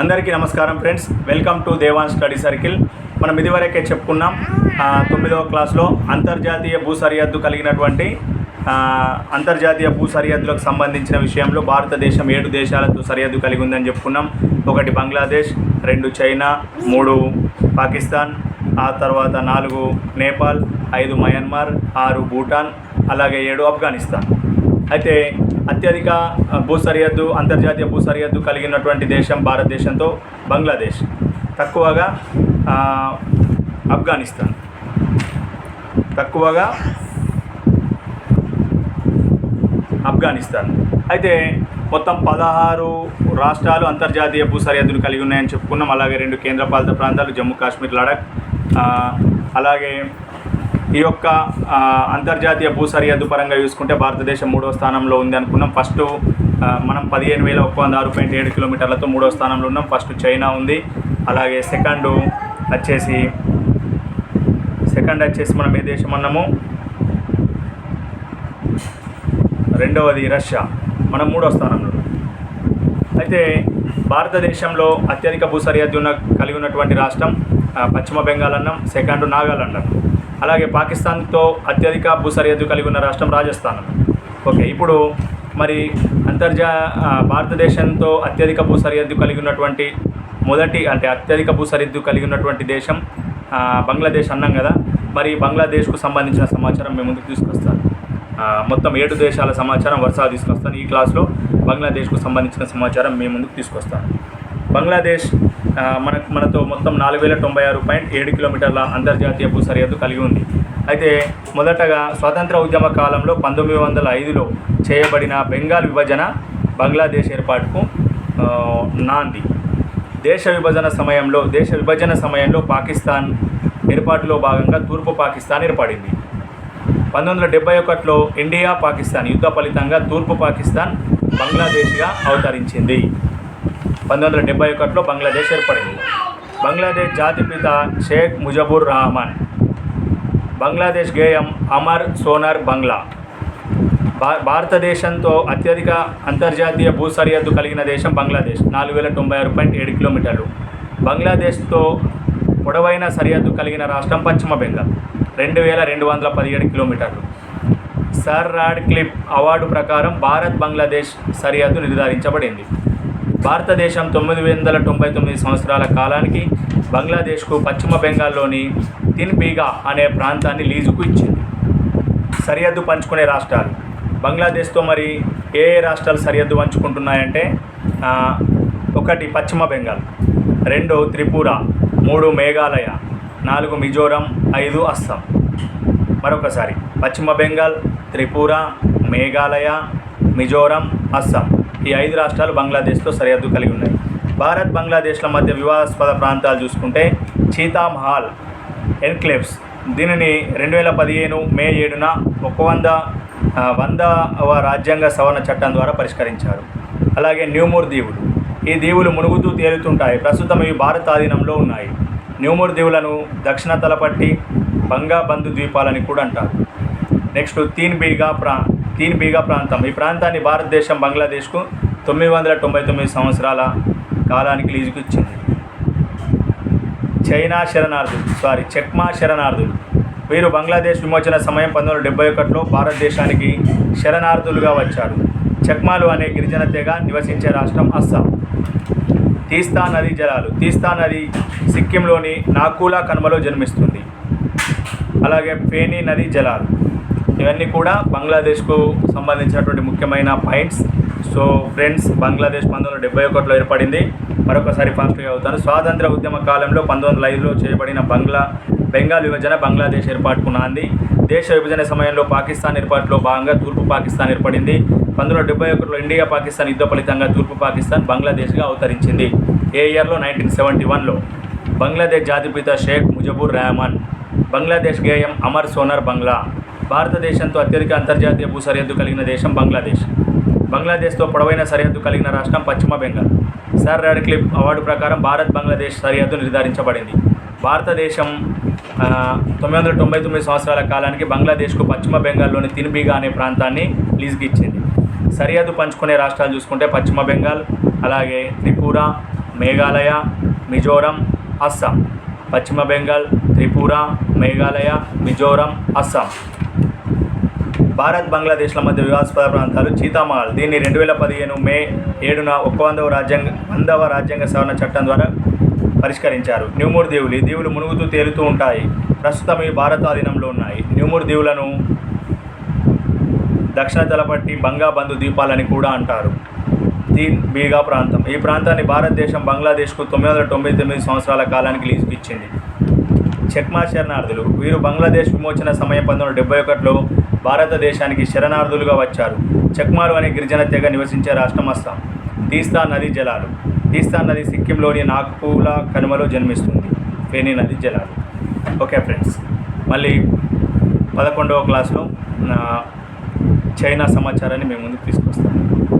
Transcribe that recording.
అందరికీ నమస్కారం friends. Welcome to Devan study circle మనం ఇదివరకే చెప్పుకున్నాం తొమ్మిదవ క్లాస్లో అంతర్జాతీయ భూ సరిహద్దు కలిగినటువంటి అంతర్జాతీయ భూ సరిహద్దులకు సంబంధించిన విషయంలో భారతదేశం ఏడు దేశాలతో సరిహద్దు కలిగి ఉందని చెప్పుకున్నాం. ఒకటి బంగ్లాదేశ్ రెండు చైనా మూడు పాకిస్తాన్ ఆ తర్వాత నాలుగు నేపాల్ ఐదు మయన్మార్ ఆరు భూటాన్ అలాగే ఏడు ఆఫ్ఘనిస్తాన్. అయితే అత్యధిక భూ సరిహద్దు అంతర్జాతీయ భూ సరిహద్దు కలిగినటువంటి దేశం భారతదేశంతో బంగ్లాదేశ్. తక్కువగా ఆఫ్ఘనిస్తాన్. తక్కువగా ఆఫ్ఘనిస్తాన్. అయితే మొత్తం పదహారు రాష్ట్రాలు అంతర్జాతీయ భూ సరిహద్దును కలిగి ఉన్నాయని చెప్పుకున్నాం. అలాగే రెండు కేంద్రపాలిత ప్రాంతాలు జమ్మూ కాశ్మీర్ లడాక్ అలాగే ఈ యొక్క అంతర్జాతీయ భూ సరిహద్దు పరంగా చూసుకుంటే భారతదేశం మూడో స్థానంలో ఉంది అనుకున్నాం. ఫస్ట్ మనం పదిహేను వేల ఒక్క వంద ఆరు పాయింట్ ఏడు కిలోమీటర్లతో మూడో స్థానంలో ఉన్నాం. ఫస్ట్ చైనా ఉంది. అలాగే సెకండ్ వచ్చేసి సెకండ్ వచ్చేసి మనం ఏ దేశం అన్నాము? రెండవది రష్యా. మనం మూడో స్థానంలో అయితే భారతదేశంలో అత్యధిక భూ సరిహద్దు ఉన్న కలిగి ఉన్నటువంటి రాష్ట్రం పశ్చిమ బెంగాల్ అన్నాం. సెకండ్ నాగాలాండ్ అన్నాం. అలాగే పాకిస్తాన్తో అత్యధిక భూ సరిహద్దు కలిగి ఉన్న రాష్ట్రం రాజస్థాన్. ఓకే ఇప్పుడు మరి అంతర్జా భారతదేశంతో అత్యధిక భూ సరిహద్దు కలిగి ఉన్నటువంటి మొదటి అంటే అత్యధిక భూ సరిహద్దు కలిగి ఉన్నటువంటి దేశం బంగ్లాదేశ్ అన్నాం కదా. మరి బంగ్లాదేశ్కు సంబంధించిన సమాచారం మేము ముందుకు తీసుకొస్తాను. మొత్తం ఏడు దేశాల సమాచారం వరుసగా తీసుకొస్తాను. ఈ క్లాస్లో బంగ్లాదేశ్కు సంబంధించిన సమాచారం మేము ముందుకు తీసుకొస్తాను. బంగ్లాదేశ్ మనకు మనతో మొత్తం నాలుగు వేల తొంభై ఆరు పాయింట్ ఏడు కిలోమీటర్ల అంతర్జాతీయ భూ సరిహద్దు కలిగి ఉంది. అయితే మొదటగా స్వాతంత్ర ఉద్యమ కాలంలో పంతొమ్మిది వందల ఐదులో చేయబడిన బెంగాల్ విభజన బంగ్లాదేశ్ ఏర్పాటుకు నాంది. దేశ విభజన సమయంలో దేశ విభజన సమయంలో పాకిస్తాన్ ఏర్పాటులో భాగంగా తూర్పు పాకిస్తాన్ ఏర్పడింది. పంతొమ్మిది వందల డెబ్బై ఒకటిలో ఇండియా పాకిస్తాన్ యుద్ధ ఫలితంగా తూర్పు పాకిస్తాన్ బంగ్లాదేశ్గా అవతరించింది. పంతొమ్మిది వందల డెబ్బై ఒకటిలో బంగ్లాదేశ్ ఏర్పడింది. బంగ్లాదేశ్ జాతిపిత షేక్ ముజబుర్ రహమాన్ బంగ్లాదేశ్ గేయం అమర్ సోనార్ బంగ్లా. భా భారతదేశంతో అత్యధిక అంతర్జాతీయ భూ సరిహద్దు కలిగిన దేశం బంగ్లాదేశ్. నాలుగు వేల తొంభై ఆరు పాయింట్ ఏడు కిలోమీటర్లు. బంగ్లాదేశ్తో పొడవైన సరిహద్దు కలిగిన రాష్ట్రం పశ్చిమ బెంగాల్. రెండు వేల రెండు వందల పదిహేడు కిలోమీటర్లు. సర్ రాడ్ క్లిప్ అవార్డు ప్రకారం భారత్ బంగ్లాదేశ్ సరిహద్దు నిర్ధారించబడింది. భారతదేశం తొమ్మిది వందల తొంభై తొమ్మిది సంవత్సరాల కాలానికి బంగ్లాదేశ్కు పశ్చిమ బెంగాల్లోని తిన్బీగా అనే ప్రాంతాన్ని లీజుకు ఇచ్చింది. సరిహద్దు పంచుకునే రాష్ట్రాలు. బంగ్లాదేశ్తో మరి ఏ ఏ రాష్ట్రాలు సరిహద్దు పంచుకుంటున్నాయంటే ఒకటి పశ్చిమ బెంగాల్ రెండు త్రిపుర మూడు మేఘాలయ నాలుగు మిజోరం ఐదు అస్సాం. మరొకసారి పశ్చిమ బెంగాల్ త్రిపుర మేఘాలయ మిజోరం అస్సాం. ఈ ఐదు రాష్ట్రాలు బంగ్లాదేశ్తో సరిహద్దు కలిగి ఉన్నాయి. భారత్ బంగ్లాదేశ్ల మధ్య వివాదాస్పద ప్రాంతాలు చూసుకుంటే చీతామహాల్ ఎన్క్లేవ్స్ దీనిని రెండు వేల పదిహేను మే ఏడున ఒక వంద వంద వందవ రాజ్యాంగ సవరణ చట్టం ద్వారా పరిష్కరించారు. అలాగే న్యూమూర్ దీవులు. ఈ దీవులు మునుగుతూ తేలుతుంటాయి. ప్రస్తుతం ఇవి భారత ఆధీనంలో ఉన్నాయి. న్యూమూర్ దీవులను దక్షిణ తలపట్టి బంగా బంధు ద్వీపాలని కూడా అంటారు. నెక్స్ట్ తీన్ బీగా ప్రా తీన్ బీగా ప్రాంతం. ఈ ప్రాంతాన్ని భారతదేశం బంగ్లాదేశ్కు తొమ్మిది వందల తొంభై తొమ్మిది సంవత్సరాల కాలానికి లీజుకు ఇచ్చింది. చైనా శరణార్థులు సారీ చెక్మా శరణార్థులు. వీరు బంగ్లాదేశ్ విమోచన సమయం పంతొమ్మిది వందల డెబ్బై ఒకటిలో భారతదేశానికి శరణార్థులుగా వచ్చారు. చక్మాలు అనే గిరిజన తెగ నివసించే రాష్ట్రం అస్సాం. తీస్తా నది జలాలు తీస్తా నది సిక్కింలోని నాకూలా కనుమలో జన్మిస్తుంది. అలాగే ఫేనీ నది జలాలు. ఇవన్నీ కూడా బంగ్లాదేశ్కు సంబంధించినటువంటి ముఖ్యమైన పాయింట్స్. సో ఫ్రెండ్స్ బంగ్లాదేశ్ పంతొమ్మిది వందల డెబ్బై ఒకటిలో ఏర్పడింది. మరొకసారి ఫాస్ట్గా అవుతాను స్వాతంత్ర ఉద్యమ కాలంలో పంతొమ్మిది వందల ఐదులో చేయబడిన బంగ్లా బెంగాల్ విభజన బంగ్లాదేశ్ ఏర్పాటుకు నాంది దేశ విభజన సమయంలో పాకిస్తాన్ ఏర్పాటులో భాగంగా తూర్పు పాకిస్తాన్ ఏర్పడింది. పంతొమ్మిది వందల డెబ్బై ఒకటిలో ఇండియా పాకిస్తాన్ యుద్ధ ఫలితంగా తూర్పు పాకిస్తాన్ బంగ్లాదేశ్గా అవతరించింది. ఏ ఇయర్లో? నైన్టీన్ సెవెంటీ వన్లో. బంగ్లాదేశ్ జాతిపిత షేక్ ముజబుర్ రెహమాన్. బంగ్లాదేశ్ గేయం అమర్ సోనర్ బంగ్లా. భారతదేశంతో అత్యధిక అంతర్జాతీయ భూ సరిహద్దు కలిగిన దేశం బంగ్లాదేశ్. బంగ్లాదేశ్తో పొడవైన సరిహద్దు కలిగిన రాష్ట్రం పశ్చిమ బెంగాల్. సార్ రాడ్క్లిప్ అవార్డు ప్రకారం భారత్ బంగ్లాదేశ్ సరిహద్దు నిర్ధారించబడింది. భారతదేశం తొమ్మిది వందల తొంభై తొమ్మిది సంవత్సరాల కాలానికి బంగ్లాదేశ్కు పశ్చిమ బెంగాల్లోని తినిబిగా అనే ప్రాంతాన్ని లీజుకి ఇచ్చింది సరిహద్దు పంచుకునే రాష్ట్రాలు చూసుకుంటే పశ్చిమ బెంగాల్ అలాగే త్రిపుర మేఘాలయ మిజోరం అస్సాం. పశ్చిమ బెంగాల్ త్రిపుర మేఘాలయ మిజోరం అస్సాం. భారత్ బంగ్లాదేశ్ల మధ్య వివాదాస్పద ప్రాంతాలు చీతామహల్. దీన్ని రెండు వేల పదిహేను మే ఏడున ఒక వందవ రాజ్యాంగ వందవ రాజ్యాంగ సవరణ చట్టం ద్వారా పరిష్కరించారు. న్యూమూర్ దీవులు ఈ దీవులు మునుగుతూ తేలుతూ ఉంటాయి. ప్రస్తుతం ఈ భారత ఆధీనంలో ఉన్నాయి. న్యూమూర్ దీవులను దక్షిణ తలపట్టి బంగాబంధు ద్వీపాలని కూడా అంటారు. దీన్ బీగా ప్రాంతం. ఈ ప్రాంతాన్ని భారతదేశం బంగ్లాదేశ్కు తొమ్మిది వందల తొంభై తొమ్మిది సంవత్సరాల కాలానికి లీజుకు ఇచ్చింది. చెక్మా శరణార్థులు వీరు బంగ్లాదేశ్ విమోచన సమయం పంతొమ్మిది వందల డెబ్బై ఒకటిలో భారతదేశానికి శరణార్థులుగా వచ్చారు. చెక్మారు అనే గిరిజన తెగ నివసించే రాష్ట్రం అస్సాం. తీస్తా నది జలాలు. తీస్తా నది సిక్కింలోని నాగ్పూల కనుమలో జన్మిస్తుంది. ఫేని నది జలాలు. ఓకే ఫ్రెండ్స్ మళ్ళీ పదకొండవ క్లాస్లో చైనా సమాచారాన్ని మేము ముందుకు తీసుకొస్తాము